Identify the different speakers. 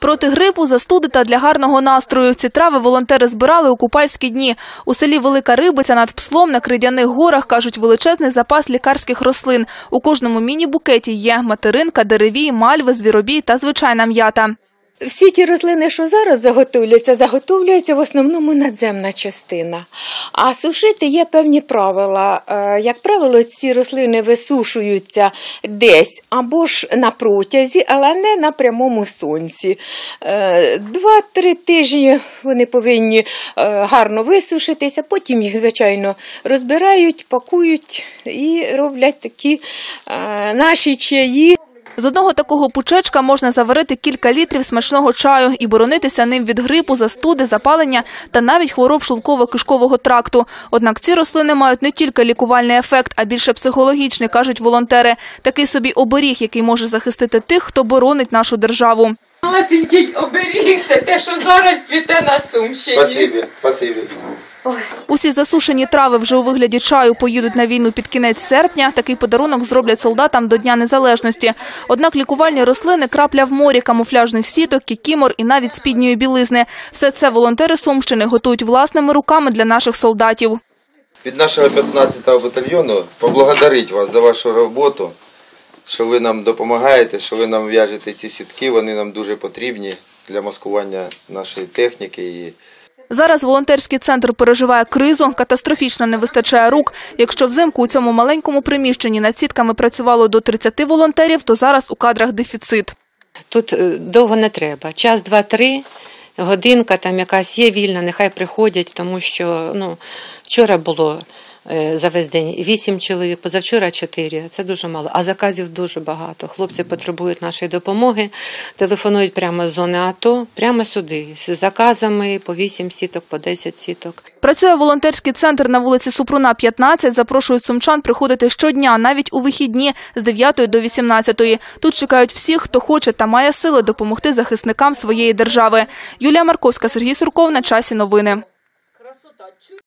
Speaker 1: Проти грипу, застуди та для гарного настрою. Ці трави волонтери збирали у купальські дні. У селі Велика Рибиця над Пслом на Кридяних горах, кажуть, величезний запас лікарських рослин. У кожному міні-букеті є материнка, дереві, мальви, звіробій та звичайна м'ята.
Speaker 2: Всі ті рослини, що зараз заготовлюються, заготовлюється в основному надземна частина. А сушити є певні правила. Е, Як правило, ці рослини висушуються десь або ж на протязі, але не на прямому сонці. Е, Два-три тижні вони повинні е, гарно висушитися, потім їх, звичайно, розбирають, пакують і роблять такі наші чаї.
Speaker 1: З одного такого пучечка можна заварити кілька літрів смачного чаю і боронитися ним від грипу, застуди, запалення та навіть хвороб шлунково-кишкового тракту. Однак ці рослини мають не тільки лікувальний ефект, а більше психологічний, кажуть волонтери. Такий собі оберіг, який може захистити тих, хто боронить нашу державу.
Speaker 2: Малесенький оберіг, це те, що зараз світе на Сумщині.
Speaker 3: Спасибі, спасибі.
Speaker 1: Усі засушені трави вже у вигляді чаю поїдуть на війну під кінець серпня. Такий подарунок зроблять солдатам до Дня Незалежності. Однак лікувальні рослини крапля в морі, камуфляжних сіток, кікімор і навіть спідньої білизни. Все це волонтери Сумщини готують власними руками для наших солдатів.
Speaker 3: Від нашого 15-го батальйону поблагодарить вас за вашу роботу, що ви нам допомагаєте, що ви нам в'яжете ці сітки, вони нам дуже потрібні для маскування нашої техніки. І
Speaker 1: Зараз волонтерський центр переживає кризу, катастрофічно не вистачає рук. Якщо взимку у цьому маленькому приміщенні над сітками працювало до 30 волонтерів, то зараз у кадрах дефіцит.
Speaker 4: Тут е, довго не треба. Час, два, три, годинка там якась є вільна, нехай приходять, тому що ну, вчора було за весь день вісім чоловік, позавчора чотири. Це дуже мало. А заказів дуже багато. Хлопці потребують нашої допомоги, телефонують прямо з зони АТО, прямо сюди, з заказами по вісім сіток, по 10 сіток.
Speaker 1: Працює волонтерський центр на вулиці Супруна, 15. Запрошують сумчан приходити щодня, навіть у вихідні з 9 до 18. Тут чекають всіх, хто хоче та має сили допомогти захисникам своєї держави. Юлія Марковська, Сергій Сурков. На часі новини.